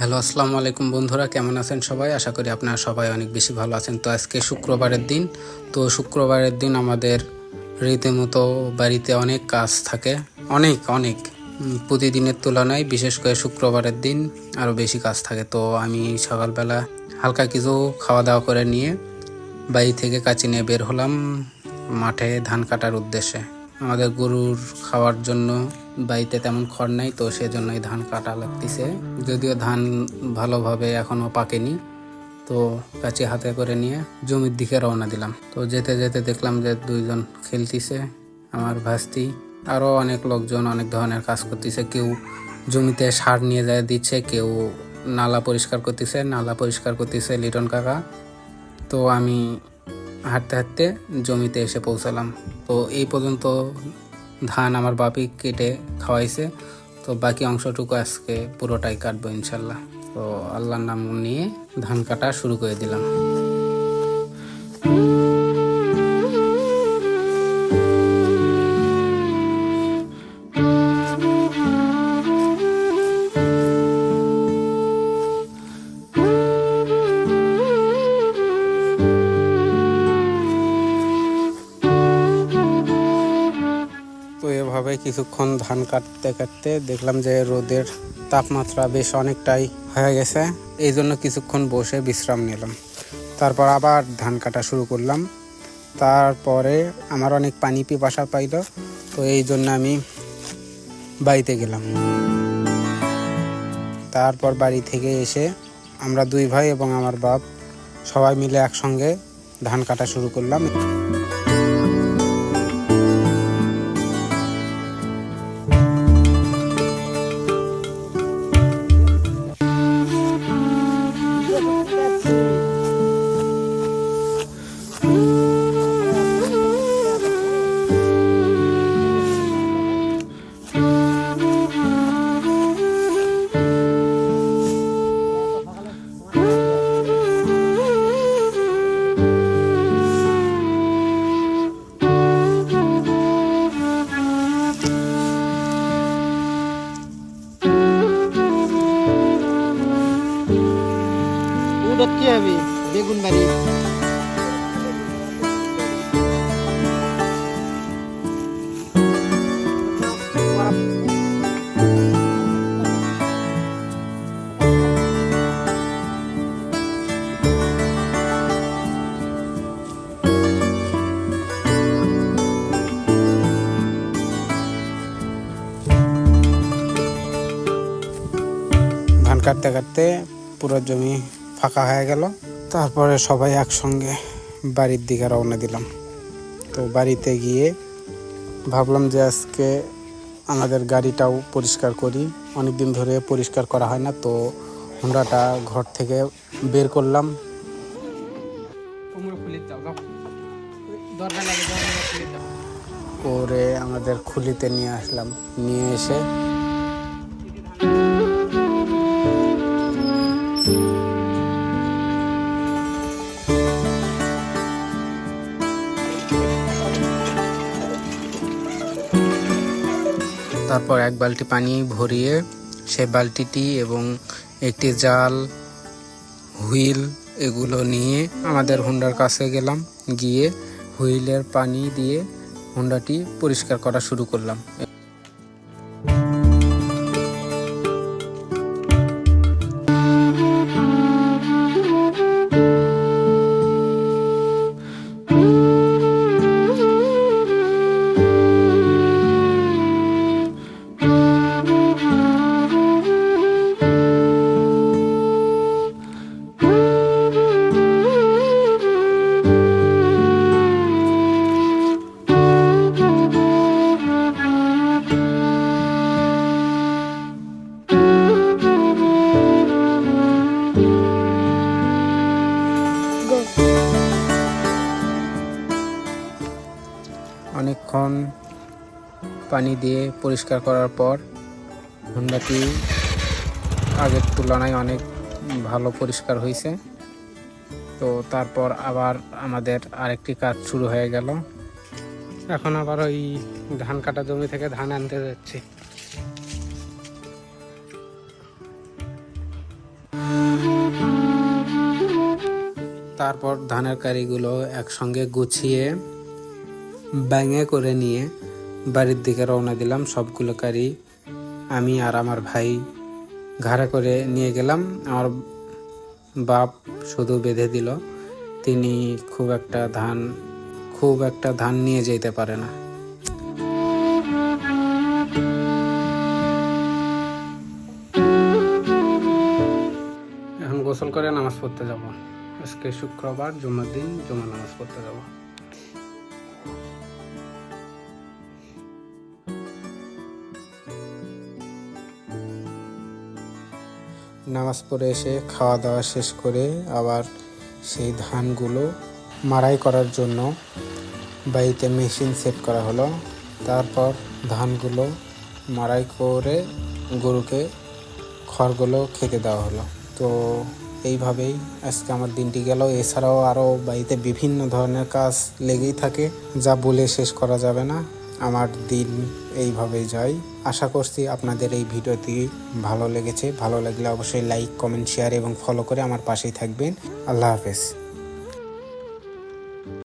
Hello, আসসালামু আলাইকুম বন্ধুরা, কেমন আছেন সবাই? আশা করি আপনারা সবাই অনেক বেশি ভালো আছেন। তো আজকে শুক্রবারের দিন। তো শুক্রবারের দিন আমাদের রীতিমতো বাড়িতে অনেক কাজ থাকে। অনেক অনেক। প্রতিদিনের তুলনায় বিশেষ করে শুক্রবারের দিন আরও বেশি কাজ থাকে। তো আমি সকালবেলা হালকা কিছু খাওয়া দাওয়া করে নিয়ে বাড়ি থেকে কাচি নিয়ে বের হলাম মাঠে ধান কাটার উদ্দেশ্যে। আমাদের গরুর খাওয়ার জন্য বাড়িতে তেমন খড় নাই, তো সেজন্যই ধান কাটা লাগতেছে। যদিও ধান ভালোভাবে এখনও পাকেনি, তো কাচি হাতে করে নিয়ে জমির দিকে রওনা দিলাম। তো যেতে যেতে দেখলাম যে দুইজন খেলতিছে, আমার ভাস্তি আরও অনেক লোকজন অনেক ধরনের কাজ করতেছে। কেউ জমিতে সার নিয়ে যায় দিচ্ছে, কেউ নালা পরিষ্কার করতেছে, নালা পরিষ্কার করতেছে লিটন কাকা। তো আমি হাঁটতে হাঁটতে জমিতে এসে পৌঁছালাম। তো এই পর্যন্ত ধান আমার বাপি কেটে খাওয়াইছে। তো বাকি অংশটুকু আজকে পুরোটাই কাটবো ইনশাল্লাহ। তো আল্লাহর নাম নিয়ে ধান কাটা শুরু করে দিলাম। তো এভাবে কিছুক্ষণ ধান কাটতে কাটতে দেখলাম যে রোদের তাপমাত্রা বেশ অনেকটাই হয়ে গেছে। এই জন্য কিছুক্ষণ বসে বিশ্রাম নিলাম। তারপর আবার ধান কাটা শুরু করলাম। তারপরে আমার অনেক পানি পিপাসা পাইল, তো এই জন্য আমি বাড়িতে গেলাম। তারপর বাড়ি থেকে এসে আমরা দুই ভাই এবং আমার বাপ সবাই মিলে একসঙ্গে ধান কাটা শুরু করলাম। কাটতে কাটতে পুরো জমি ফাঁকা হয়ে গেল। তারপরে সবাই একসঙ্গে বাড়ির দিকে রওনা দিলাম। তো বাড়িতে গিয়ে ভাবলাম যে আজকে আমাদের গাড়িটাও পরিষ্কার করি। অনেক দিন ধরে পরিষ্কার করা হয় না তো হুন্ডাটা ঘর থেকে বের করলাম। করে আমাদের খুলিতে নিয়ে আসলাম। নিয়ে এসে তারপর এক বালতি পানি ভরিয়ে সে বালতিটি এবং একটি জাল, হুইল এগুলো নিয়ে আমাদের হুন্ডার কাছে গেলাম। গিয়ে হুইলের পানি দিয়ে হুন্ডাটি পরিষ্কার করা শুরু করলাম। অনেকক্ষণ পানি দিয়ে পরিষ্কার করার পর হুন্ডাটি আগের তুলনায় অনেক ভালো পরিষ্কার হয়েছে। তো তারপর আবার আমাদের আরেকটি কাজ শুরু হয়ে গেল। এখন আবার ওই ধান কাটা জমি থেকে ধান আনতে যাচ্ছি। তারপর ধানের কারিগুলো একসঙ্গে গুছিয়ে, ব্যাঙে করে নিয়ে বাড়ির দিকে রওনা দিলাম। সবগুলো কারি আমি আর আমার ভাই ঘাড়ে করে নিয়ে গেলাম। আমার বাপ শুধু বেঁধে দিল। তিনি খুব একটা ধান, খুব একটা ধান নিয়ে যেতে পারে না। এখন গোসল করে নামাজ পড়তে যাব। আজকে শুক্রবার, জুমার দিন জুমা নামাজ পড়তে যাব। নামাজ পড়ে এসে খাওয়া দাওয়া শেষ করে আবার সেই ধানগুলো মাড়াই করার জন্য বাড়িতে মেশিন সেট করা হলো। তারপর ধানগুলো মাড়াই করে গরুকে খড়গুলো খেতে দেওয়া হলো। তো এইভাবেই আজকে আমার দিনটি গেল। এছাড়াও আরও বাড়িতে বিভিন্ন ধরনের কাজ লেগেই থাকে, যা বলে শেষ করা যাবে না। আমার দিন এইভাবেই যায়। আশা করছি আপনাদের এই ভিডিওটি ভালো লেগেছে। ভালো লাগলে অবশ্যই লাইক কমেন্ট শেয়ার এবং ফলো করে আমার পাশেই থাকবেন। আল্লাহ হাফেজ।